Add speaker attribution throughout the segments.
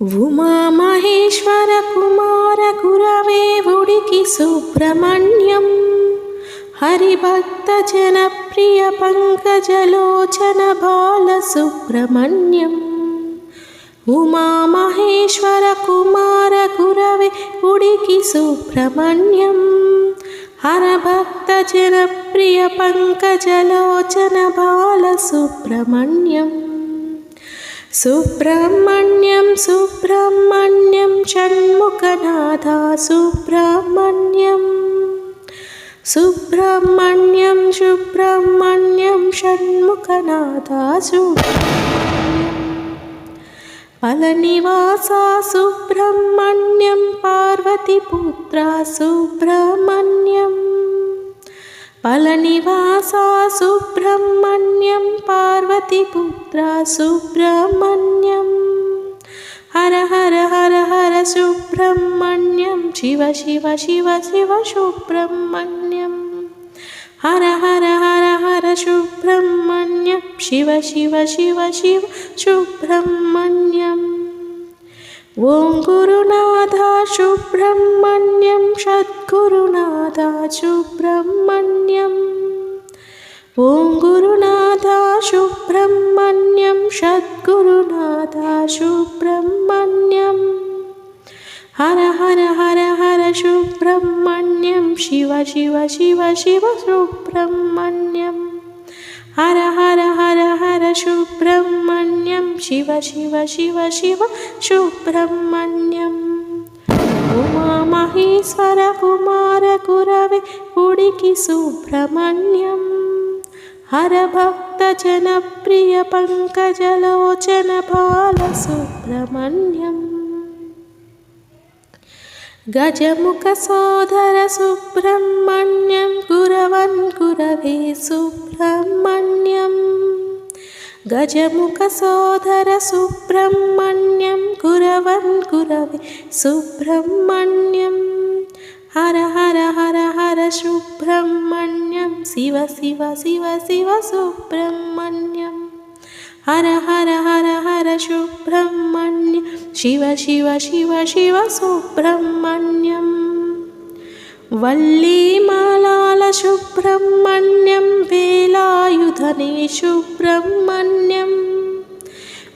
Speaker 1: ఉమామహేశ్వర కుమార గురవే ఉడికి సుబ్రహ్మణ్యం. హరిభక్త జనప్రియ పంకజలోచన బాల సుబ్రహ్మణ్యం. ఉమామహేశ్వర కుమార గురవే ఉడికి సుబ్రహ్మణ్యం. హరభక్త జనప్రియ పంకజలోచన బాల సుబ్రహ్మణ్యం. सुब्रह्मण्यं सुब्रह्मण्यं षण्मुखनाथा सुब्रह्मण्यम् सुब्रह्मण्यं सुब्रह्मण्यं षण्मुखनाथा सुब्रह्म्यलनिवासा सुब्रह्मण्यं पार्वतीपुत्रा सुब्रह्मण्यम् फलनिवासा सुब्रह्मण्यं पार्वतीपुत्रा सुब्रह्मण्यं। हर हर हर हर सुब्रह्मण्यं शिव शिव शिव शिव सुब्रह्मण्यं। हर हर हर हर सुब्रह्मण्यं शिव शिव शिव शिव सुब्रह्मण्यम् ॐ गुरुनाथा सुब्रह्मण्यं षट् गुरुनाथाशुब्रह्मण्यम् ॐ गुरुनाथाशुब्रह्मण्यं षद्गुरुनाथाशुब्रह्मण्यं हर हर हर हर सुब्रह्मण्यं शिव शिव शिव शिव सुब्रह्मण्यं हर हर हर हर सुब्रह्मण्यं शिव शिव शिव शिव, सुब्रह्मण्यम्। శివ కుమార గురవే కుడికి సుబ్రహ్మణ్యం. హర భక్త జనప్రియ పంకజలోచన బాల సుబ్రహ్మణ్యం. గజముఖ సోదర సుబ్రహ్మణ్యం గురవన్ గురవే సుబ్రహ్మణ్యం. గజముఖ సోదర సుబ్రహ్మణ్యం గురవన్ గురవే సుబ్రహ్మణ్యం. हर हर हर हर सुब्रह्मण्यं शिव शिव शिव शिव सुब्रह्मण्यं। हर हर हर हर शुब्रह्मण्यं शिव शिव शिव शिव सुब्रह्मण्यं। वल्ली वेलायुधने सुब्रह्मण्यं।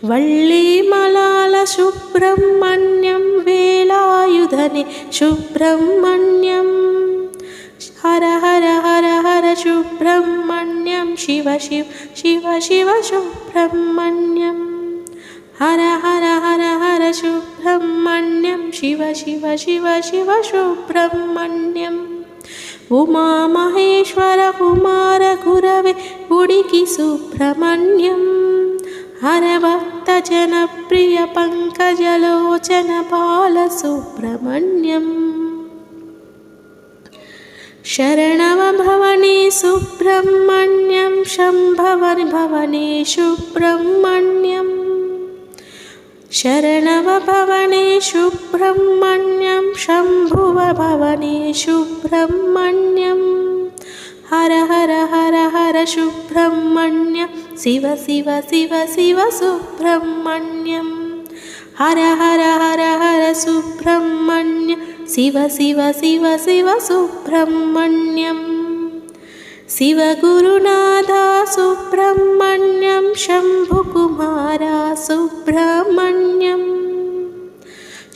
Speaker 1: वल्ली सुब्रह्मण्यम्। हर हर हर हर शुब्रह्मण्यं शिव शिव शिव शिव सुब्रह्मण्यं हर हर हर हर शुब्रह्मण्यं शिव शिव शिव शिव सुब्रह्मण्यम्। उमामहेश्वर कुमारगुरवे गुडिकि सुब्रह्मण्यम्। గురవే ఉడికి సుబ్రహ్మణ్యం. హర భక్త జనప్రియ పంకజలోచన బాల సుబ్రహ్మణ్యం శరణవ భవనే సుబ్రహ్మణ్యం శంభవని భవనే शिव शिव शिव शिव सुब्रह्मण्यं हर हर हर हर सुब्रह्मण्य। शिव शिव शिव शिव सुब्रह्मण्यं शिवगुरुनाथा सुब्रह्मण्यं शम्भुकुमारा सुब्रह्मण्यम्।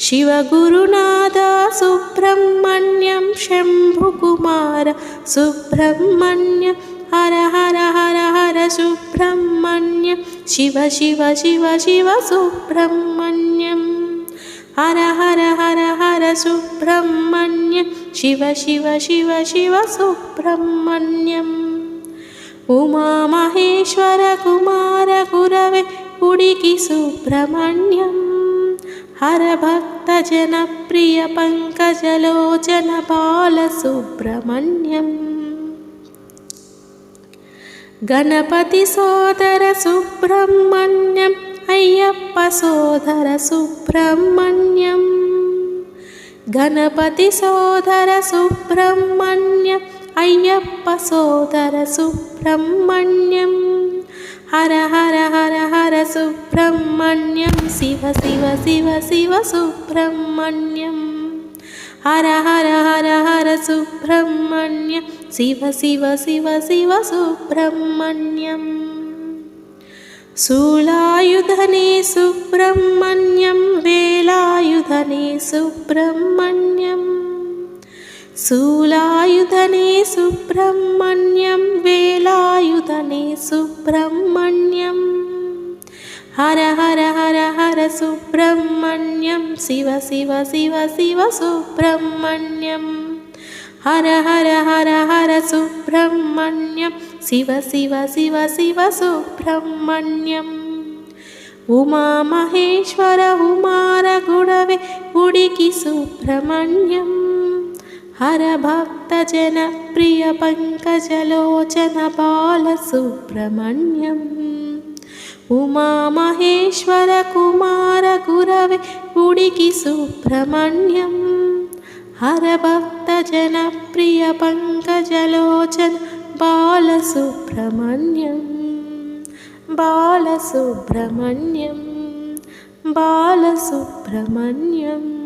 Speaker 1: शिवगुरुनाथा सुब्रह्मण्यं शम्भुकुमार सुब्रह्मण्य। हर हर हर సుబ్రహ్మణ్యం శివ గురునాథ సుబ్రహ్మణ్యం శంభుకుమార సుబ్రహ్మణ్యం శివ గురునాథ సుబ్రహ్మణ్యం. శంభుకుమార సుబ్రహ్మణ్యం హర హర హర హర సుబ్రహ్మణ్యం. శివ శివ శివ శివ సుబ్రహ్మణ్యం. హర హర హర గణపతి సోదర సుబ్రహ్మణ్యం అయ్యప్ప సోదర సుబ్రహ్మణ్యం. గణపతి సోదర సుబ్రహ్మణ్యం అయ్యప్ప సోదర సుబ్రహ్మణ్యం. హర హర హర హర సుబ్రహ్మణ్యం శివ శివ శివ శివ సుబ్రహ్మణ్యం. हर हर हर हर सुब्रह्मण्य। शिव शिव शिव शिव सुब्रह्मण्यम्। शूलायुधने सुब्रह्मण्यं वेलायुधने सुब्रह्मण्यम्। शूलायुधने सुब्रह्मण्यं वेलायुधने सुब्रह्मण्यम्। హర హర హర హర సుబ్రహ్మణ్యం. శివ శివ శివ శివ సుబ్రహ్మణ్యం. హర హర హర హర సుబ్రహ్మణ్యం. శివ శివ శివ శివ సుబ్రహ్మణ్యం. ఉమామహేశ్వర ఉమారగుణవే గుడికి సుబ్రహ్మణ్యం. హర భక్తజన ప్రియ పంకజలోచన బాల సుబ్రహ్మణ్యం. ఉమామహేశ్వర కుమార గురవే ఉడికి సుబ్రహ్మణ్యం. హర భక్త జన ప్రియ పంకజలోచన బాలసుబ్రహ్మణ్యం బాలసుబ్రహ్మణ్యం బాలసుబ్రహ్మణ్యం